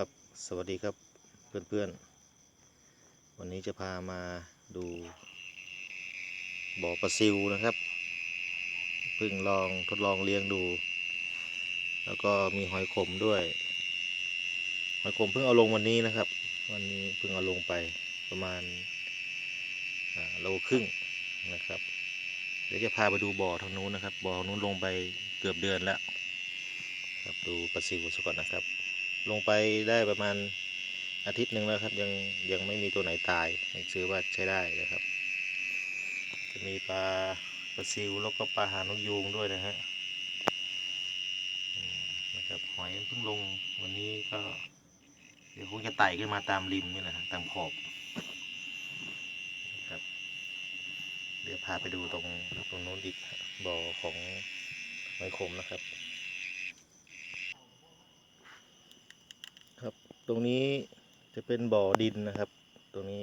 ครับสวัสดีครับเพื่อนๆ วันนี้จะพามาดูบ่อปลาซิวนะครับเพิ่งลองทดลองเลี้ยงดู แล้วก็มีหอยขมด้วย หอยขมเพิ่งเอาลงวันนี้นะครับ วันนี้เพิ่งเอาลงไปประมาณโลครึ่งนะครับ เดี๋ยวจะพาไปดูบ่อทางนู้นนะครับบ่อทางนู้นลงไปเกือบเดือนแล้วครับดูปลาซิวซะก่อนนะครับ ลงไปได้ประมาณอาทิตย์หนึ่งแล้วครับยังยังไม่มีตัวไหนตายยังซื้อว่าใช้ได้นะครับ จะมีปลาปลาซิวแล้วก็ปลาหางนกยูงด้วยนะฮะนะครับหอยเพิ่งลงวันนี้ก็เดี๋ยวคงจะไต่ขึ้นมาตามริมนี่แหละตามขอบนะครับ เดี๋ยวพาไปดูตรงตรงโน้นอีกบ่อของหอยขมนะครับ ครับ ตรงนี้จะเป็นบ่อดินนะครับ ตรงนี้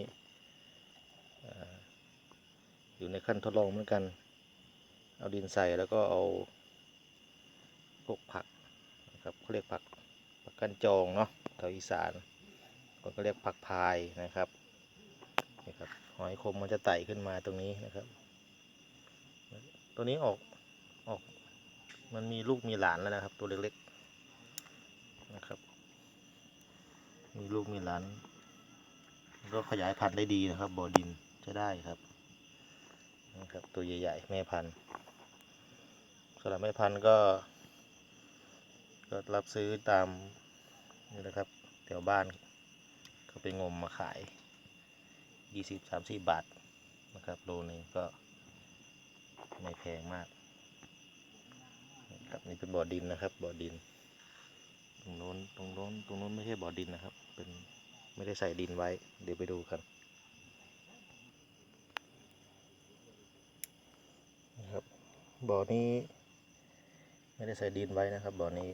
อยู่ในขั้นทดลองเหมือนกัน เอาดินใส่แล้วก็เอาพวกผักนะครับเขาเรียกผักผักกันจองเนาะแถวอีสานคนก็เรียกผักพายนะครับนี่ครับหอยคมมันจะไต่ขึ้นมาตรงนี้นะครับ ตัวนี้ออกออกมันมีลูกมีหลานแล้วนะครับ ตัวเล็กๆนะครับ มีลูกมีหลานก็ขยายพันธุ์ได้ดีนะครับบ่อดินใช้ได้ครับนะครับตัวใหญ่ๆแม่พันธุ์สำหรับแม่พันธุ์ก็ ก็รับซื้อตามนี่นะครับแถวบ้านเขาไปงมมาขายยี่สิบสามสิบบาทนะครับโลนึงก็ไม่แพงมากนะครับนี่เป็นบ่อดินนะครับบ่อดิน ตรงโน้นตรงโน้นตรงโน้นไม่ใช่บ่อดินนะครับ เป็นไม่ได้ใส่ดินไว้ เดี๋ยวไปดูกันนะครับบ่อนี้ ไม่ได้ใส่ดินไว้นะครับบ่อนี้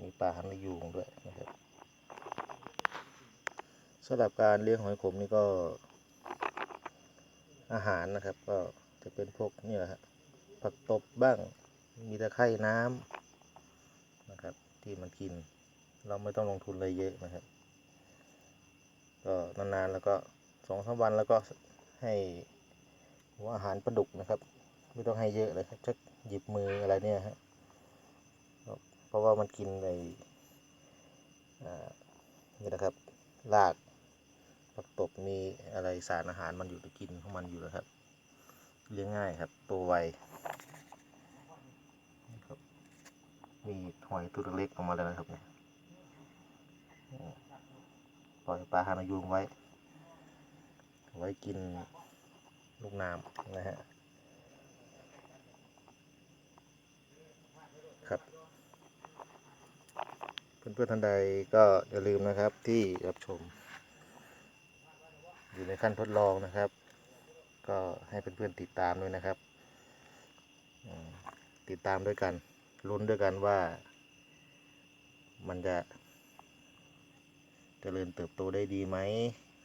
มีปลาหันยูงด้วยนะครับสำหรับการเลี้ยงหอยขมนี่ก็อาหารนะครับ ก็จะเป็นพวกนี่แหละฮะผักตบบ้างมีตะไคร่น้ำนะครับ ที่มันกิน เราไม่ต้องลงทุนเลยเยอะนะครับ ก็นานๆแล้วก็สองสามวันแล้วก็ให้หัวอาหารปลาดุกนะครับ ไม่ต้องให้เยอะเลยครับชักหยิบมืออะไรเนี่ยฮะเพราะว่ามันกินในนี่นะครับรากผักตบมีอะไรสารอาหารมันอยู่กินของมันอยู่นะครับเลี้ยงง่ายครับโตไวนะครับมีหอยตัวเล็กออกมาแล้วนะครับเนี่ย ปล่อยปลาหานายูงไว้ ไว้กินลูกน้ำนะฮะครับ เพื่อนๆท่านใดก็อย่าลืมนะครับที่รับชม อยู่ในขั้นทดลองนะครับ ก็ให้เพื่อนๆติดตามด้วยนะครับ ติดตามด้วยกันลุ้นด้วยกันว่า มันจะ เจริญเติบโตได้ดีไหม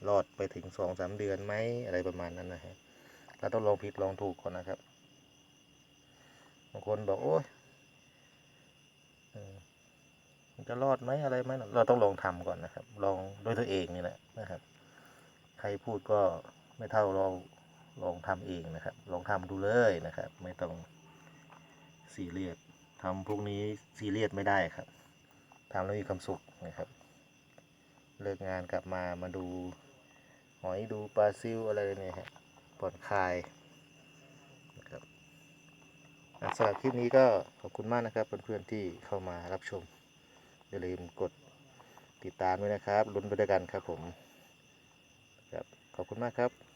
รอดไปถึงสองสามเดือนไหมอะไรประมาณนั้นนะฮะเราต้องลองผิดลองถูกก่อนนะครับบางคนบอกโอ้ยมันจะรอดไหมอะไรไหมเราต้องลองทำก่อนนะครับ ลองด้วยตัวเองนี่แหละนะครับ ใครพูดก็ไม่เท่าเราลองทำเองนะครับ ลองทำดูเลยนะครับ ไม่ต้องซีเรียสทำพวกนี้ซีเรียสไม่ได้ครับทำแล้วมีความสุขนะครับ เลิกงานกลับมามาดูหอยดูปลาซิวอะไรเนี่ยฮะผ่อนคลายนะครับสำหรับคลิปนี้ก็ขอบคุณมากนะครับเพื่อนๆที่เข้ามารับชม อย่าลืมกดติดตามด้วยนะครับลุ้นไปด้วยกันครับผมครับขอบคุณมากครับ